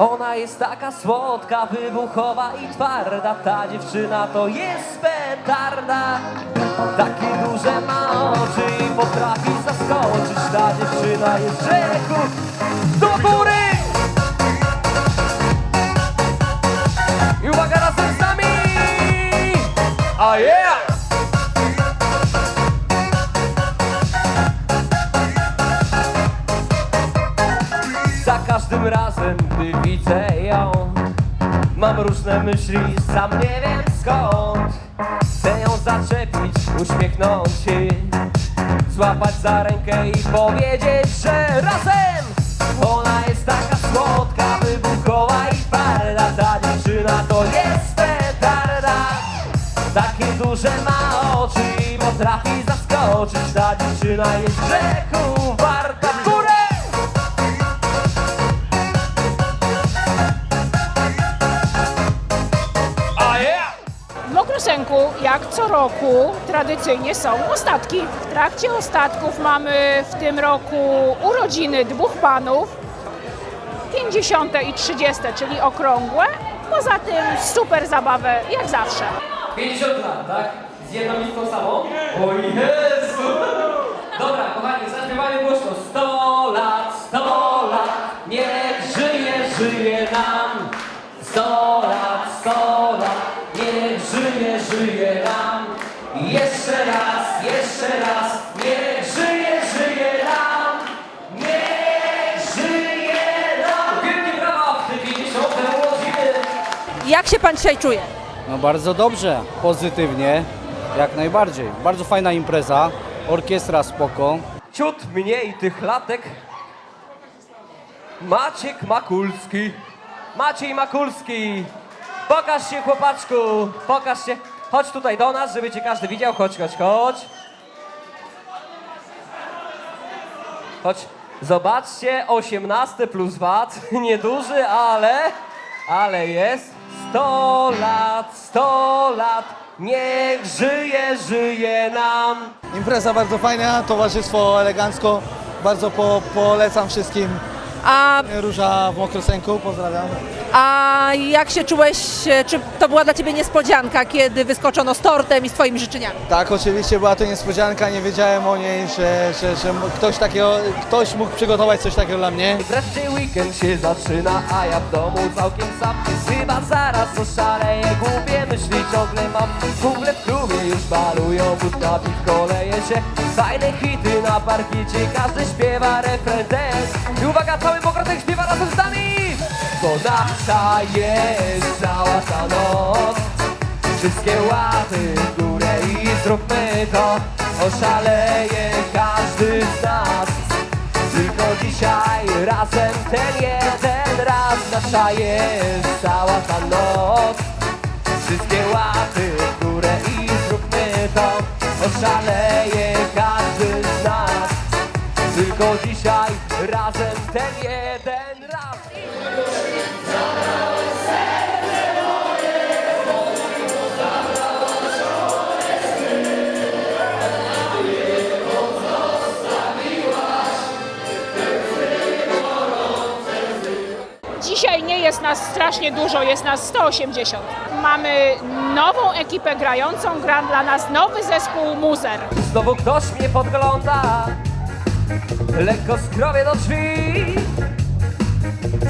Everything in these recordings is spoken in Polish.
Ona jest taka słodka, wybuchowa i twarda. Ta dziewczyna to jest petarda. Takie duże ma oczy i potrafi zaskoczyć. Ta dziewczyna jest rzeku gdy widzę ją. Mam różne myśli, sam nie wiem skąd. Chcę ją zaczepić, uśmiechnąć się Złapać za rękę i powiedzieć, że razem. Ona jest taka słodka, wybuchowa i twarda. Ta dziewczyna to jest petarda Takie duże ma oczy i potrafi zaskoczyć. Ta dziewczyna jest grzechu warta jak co roku, tradycyjnie są ostatki. W trakcie ostatków mamy w tym roku urodziny dwóch panów, 50 i 30, czyli okrągłe. Poza tym super zabawę, jak zawsze. 50 lat, tak? Z jedną listą samą? O Jezu! Dobra, kochani, zaśpiewajmy głośno. 100 lat, 100 lat, niech żyje, żyje nam. 100 lat, Jak się pan dzisiaj czuje? No bardzo dobrze, pozytywnie, jak najbardziej. Bardzo fajna impreza, orkiestra spoko. Ciut mniej tych latek. Maciek Makulski. Maciej Makulski. Pokaż się, chłopaczku. Pokaż się. Chodź tutaj do nas, żeby cię każdy widział. Chodź, chodź, chodź. Chodź. Zobaczcie, 18 plus VAT. Nieduży, ale... Ale jest. 100 lat, 100 lat. Niech żyje, żyje nam. Impreza bardzo fajna, towarzystwo elegancko. Bardzo po, polecam wszystkim. A, Róża w Mokrosenku, pozdrawiam. a jak się czułeś, e, czy to była dla ciebie niespodzianka, kiedy wyskoczono z tortem i z twoimi życzeniami? Tak, oczywiście była to niespodzianka, nie wiedziałem o niej, że, że, że ktoś, takiego, ktoś mógł przygotować coś takiego dla mnie. Wreszcie weekend się zaczyna, a ja w domu całkiem sam Chyba zaraz oszaleję, głupie myśli ciągle mam Kumple w balują, wódka piwko leje się. Fajne hity na parkiecie, każdy śpiewa refren I uwaga, cały Mokrotek śpiewa razem z nami! To nasza jest cała ta noc. Wszystkie łapy w górę i zróbmy to. Oszaleje każdy z nas. Tylko dzisiaj razem ten jeden raz. Nasza jest cała ta noc. Wszystkie łapy Tylko dzisiaj razem ten jeden raz Dzisiaj nie jest nas strasznie dużo, jest nas 180. Mamy nową ekipę grającą, gra dla nas nowy zespół Muzer. Znowu ktoś mnie podgląda Lekko skrobię do drzwi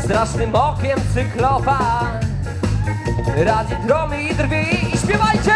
Strasznym okiem cyklopa Radzi dromy i drwi I śpiewajcie!